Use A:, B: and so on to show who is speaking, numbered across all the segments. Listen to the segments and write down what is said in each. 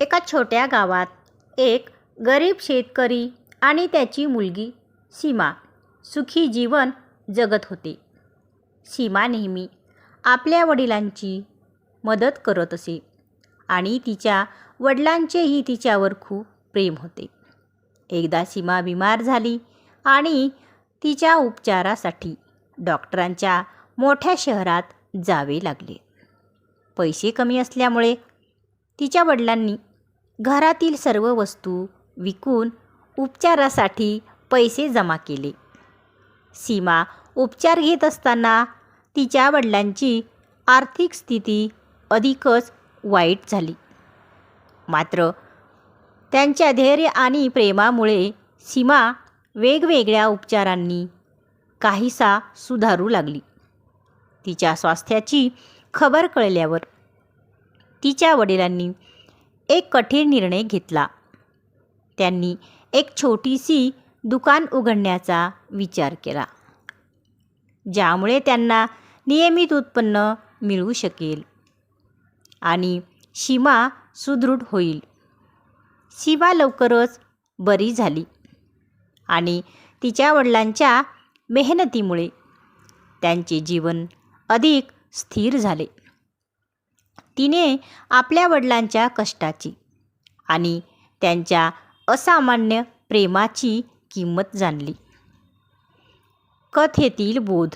A: एका छोट्या गावात एक गरीब शेतकरी आणि त्याची मुलगी सीमा सुखी जीवन जगत होते. सीमा नेहमी आपल्या वडिलांची मदत करत असे आणि तिच्या वडिलांचेही तिच्यावर खूप प्रेम होते. एकदा सीमा बिमार झाली आणि तिच्या उपचारासाठी डॉक्टरांच्या मोठ्या शहरात जावे लागले. पैसे कमी असल्यामुळे तिच्या वडिलांनी घरातील सर्व वस्तू विकून उपचारासाठी पैसे जमा केले. सीमा उपचार घेत असताना तिच्या वडिलांची आर्थिक स्थिती अधिकच वाईट झाली. मात्र त्यांच्या धैर्य आणि प्रेमामुळे सीमा वेगवेगळ्या उपचारांनी काहीसा सुधारू लागली. तिच्या स्वास्थ्याची खबर कळल्यावर तिच्या वडिलांनी एक कठीण निर्णय घेतला. त्यांनी एक छोटीशी दुकान उघडण्याचा विचार केला ज्यामुळे त्यांना नियमित उत्पन्न मिळू शकेल आणि सीमा सुदृढ होईल. सीमा लवकरच बरी झाली आणि तिच्या वडिलांच्या मेहनतीमुळे त्यांचे जीवन अधिक स्थिर झाले. तिने आपल्या वडिलांच्या कष्टाची आणि त्यांच्या असामान्य प्रेमाची किंमत जाणली. कथेतील बोध.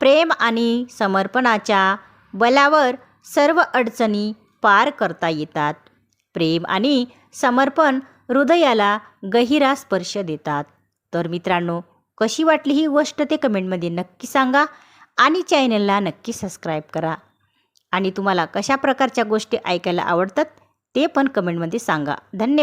A: प्रेम आणि समर्पणाच्या बलावर सर्व अडचणी पार करता येतात. प्रेम आणि समर्पण हृदयाला गहिरा स्पर्श देतात. तर मित्रांनो कशी वाटली ही गोष्ट ते कमेंटमध्ये नक्की सांगा आणि चॅनलला नक्की सबस्क्राईब करा. आणि तुम्हाला कशा प्रकारच्या गोष्टी ऐकायला आवडतात ते पण कमेंटमध्ये सांगा. धन्यवाद.